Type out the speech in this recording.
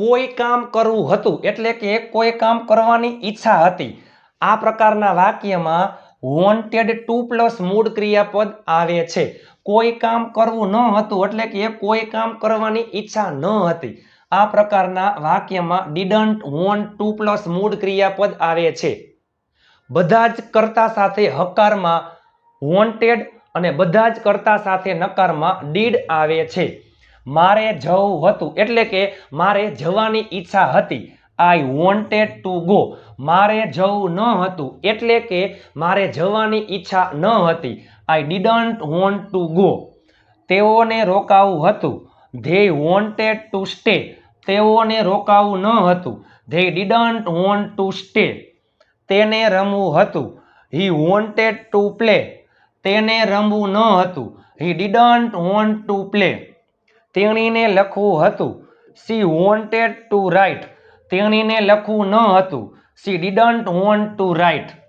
કોઈ કામ કરવું હતું, એટલે કે કોઈ કામ કરવાની ઈચ્છા હતી, આ પ્રકારના વાક્યમાં વોન્ટેડ ટુ પ્લસ મૂળ ક્રિયાપદ આવે છે. કોઈ કામ કરવું ન હતું, એટલે કે કોઈ કામ કરવાની ઈચ્છા ન હતી. આ પ્રકારના વાક્યમાં ડીડન્ટ વોન્ટ ટુ પ્લસ મૂળ ક્રિયાપદ આવે છે. બધા જ કરતા સાથે હકારમાં વોન્ટેડ અને બધા જ કરતા સાથે નકારમાં ડીડ આવે છે. મારે જવું હતું. એટલે કે મારે જવાની ઈચ્છા હતી. આઈ વોન્ટેડ ટુ ગો મારે જવું ન હતું. એટલે કે મારે જવાની ઈચ્છા ન હતી. I didn't want to go તેઓને રોકાવું હતું. ધે વોન્ટેડ ટુ સ્ટે તેઓને રોકાવું ન હતું. They didn't want to stay તેને રમવું હતું. હી વોન્ટેડ ટુ પ્લે તેને રમવું ન હતું. He didn't want to play તેણીને લખવું હતું. સી વોન્ટેડ ટુ રાઇટ તેણીને લખવું ન હતું. She didn't want to write